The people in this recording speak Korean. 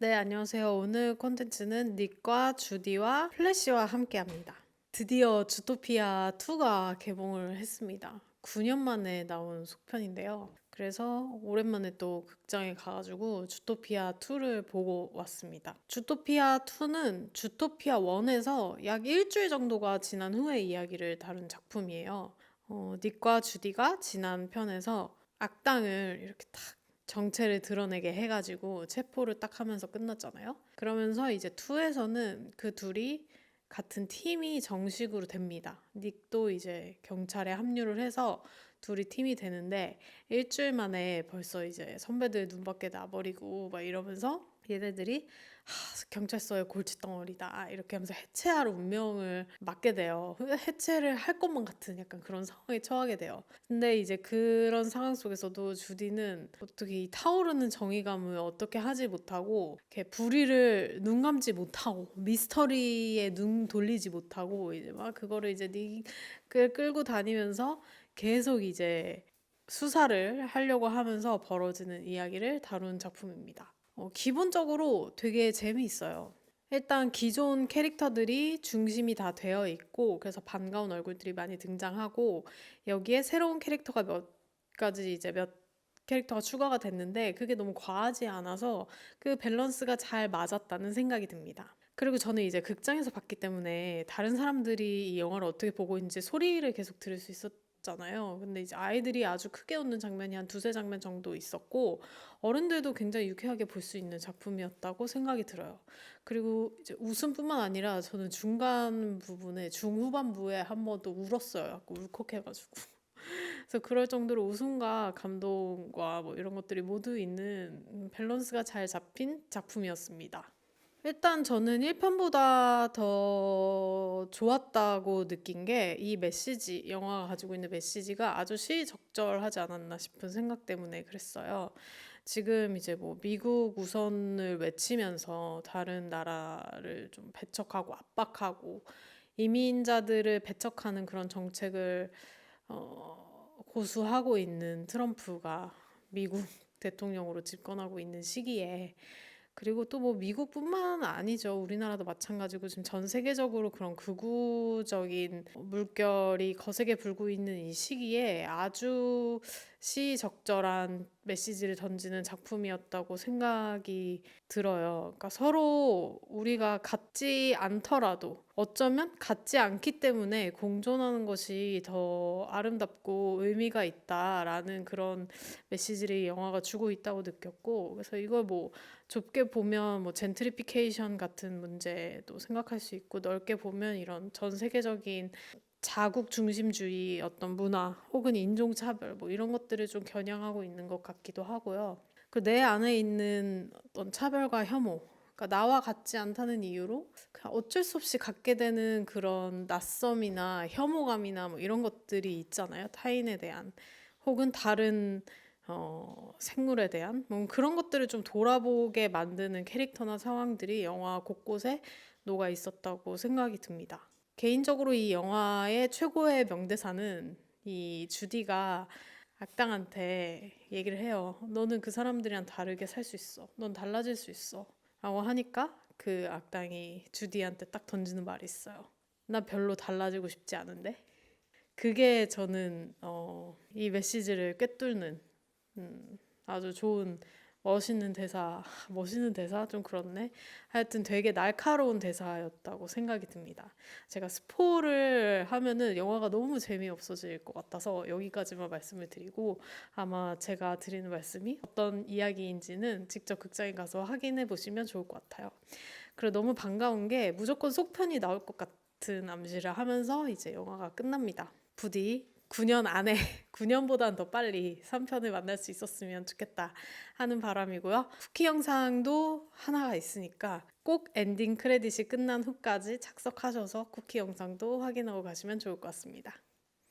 네, 안녕하세요. 오늘 콘텐츠는 닉과 주디와 플래시와 함께 합니다. 드디어 주토피아 2가 개봉을 했습니다. 9년 만에 나온 속편인데요. 그래서 오랜만에 또 극장에 가가지고 주토피아 2를 보고 왔습니다. 주토피아 2는 주토피아 1에서 약 일주일 정도가 지난 후의 이야기를 다룬 작품이에요. 어, 닉과 주디가 지난 편에서 악당을 이렇게 탁 정체를 드러내게 해가지고 체포를 딱 하면서 끝났잖아요. 그러면서 이제 2에서는 그 둘이 같은 팀이 정식으로 됩니다. 닉도 이제 경찰에 합류를 해서 둘이 팀이 되는데 일주일 만에 벌써 이제 선배들 눈밖에 나버리고 막 이러면서 얘네들이 하, 경찰서의 골칫덩어리다 이렇게 하면서 해체할 운명을 맞게 돼요. 해체를 할 것만 같은 약간 그런 상황에 처하게 돼요. 근데 이제 그런 상황 속에서도 주디는 어떻게 이 타오르는 정의감을 어떻게 하지 못하고 이렇게 불의를 눈 감지 못하고 미스터리에 눈 돌리지 못하고 이제 막 그거를 이제 닉을 끌고 다니면서 계속 이제 수사를 하려고 하면서 벌어지는 이야기를 다룬 작품입니다. 어, 기본적으로 되게 재미있어요. 일단 기존 캐릭터들이 중심이 다 되어 있고 그래서 반가운 얼굴들이 많이 등장하고 여기에 새로운 캐릭터가 몇 가지 이제 몇 캐릭터가 추가가 됐는데 그게 너무 과하지 않아서 그 밸런스가 잘 맞았다는 생각이 듭니다. 그리고 저는 이제 극장에서 봤기 때문에 다른 사람들이 이 영화를 어떻게 보고 있는지 소리를 계속 들을 수 있었 잖아요. 근데 이제 아이들이 아주 크게 웃는 장면이 한 두세 장면 정도 있었고 어른들도 굉장히 유쾌하게 볼 수 있는 작품이었다고 생각이 들어요. 그리고 이제 웃음뿐만 아니라 저는 중간 부분에 중후반부에 한 번 또 울었어요. 약간 울컥해가지고. 그래서 그럴 정도로 웃음과 감동과 뭐 이런 것들이 모두 있는 밸런스가 잘 잡힌 작품이었습니다. 일단 저는 1편보다 더 좋았다고 느낀 게 이 메시지, 영화가 가지고 있는 메시지가 아주 시적절하지 않았나 싶은 생각 때문에 그랬어요. 지금 이제 뭐 미국 우선을 외치면서 다른 나라를 좀 배척하고 압박하고 이민자들을 배척하는 그런 정책을 어, 고수하고 있는 트럼프가 미국 대통령으로 집권하고 있는 시기에 그리고 또 뭐 미국뿐만 아니죠. 우리나라도 마찬가지고 지금 전 세계적으로 그런 극우적인 물결이 거세게 불고 있는 이 시기에 아주 시적절한 메시지를 던지는 작품이었다고 생각이 들어요. 그러니까 서로 우리가 같지 않더라도 어쩌면 같지 않기 때문에 공존하는 것이 더 아름답고 의미가 있다라는 그런 메시지를 이 영화가 주고 있다고 느꼈고 그래서 이걸 뭐 좁게 보면 뭐 젠트리피케이션 같은 문제도 생각할 수 있고 넓게 보면 이런 전 세계적인 자국 중심주의 어떤 문화 혹은 인종차별 뭐 이런 것들을 좀 겨냥하고 있는 것 같기도 하고요. 그 내 안에 있는 어떤 차별과 혐오, 그러니까 나와 같지 않다는 이유로 그냥 어쩔 수 없이 갖게 되는 그런 낯섦이나 혐오감이나 뭐 이런 것들이 있잖아요. 타인에 대한 혹은 다른 어, 생물에 대한 뭐 그런 것들을 좀 돌아보게 만드는 캐릭터나 상황들이 영화 곳곳에 녹아 있었다고 생각이 듭니다. 개인적으로 이 영화의 최고의 명대사는 이 주디가 악당한테 얘기를 해요. 너는 그 사람들이랑 다르게 살 수 있어. 넌 달라질 수 있어. 라고 하니까 그 악당이 주디한테 딱 던지는 말이 있어요. 나 별로 달라지고 싶지 않은데. 그게 저는 어, 이 메시지를 꿰뚫는 음, 아주 좋은 멋있는 대사, 멋있는 대사 좀 그렇네. 하여튼 되게 날카로운 대사였다고 생각이 듭니다. 제가 스포를 하면은 영화가 너무 재미없어질 것 같아서 여기까지만 말씀을 드리고 아마 제가 드리는 말씀이 어떤 이야기인지는 직접 극장에 가서 확인해 보시면 좋을 것 같아요. 그리고 너무 반가운 게 무조건 속편이 나올 것 같은 암시를 하면서 이제 영화가 끝납니다. 부디 9년 안에 9년보단 더 빨리 3편을 만날 수 있었으면 좋겠다 하는 바람이고요. 쿠키 영상도 하나가 있으니까 꼭 엔딩 크레딧이 끝난 후까지 착석하셔서 쿠키 영상도 확인하고 가시면 좋을 것 같습니다.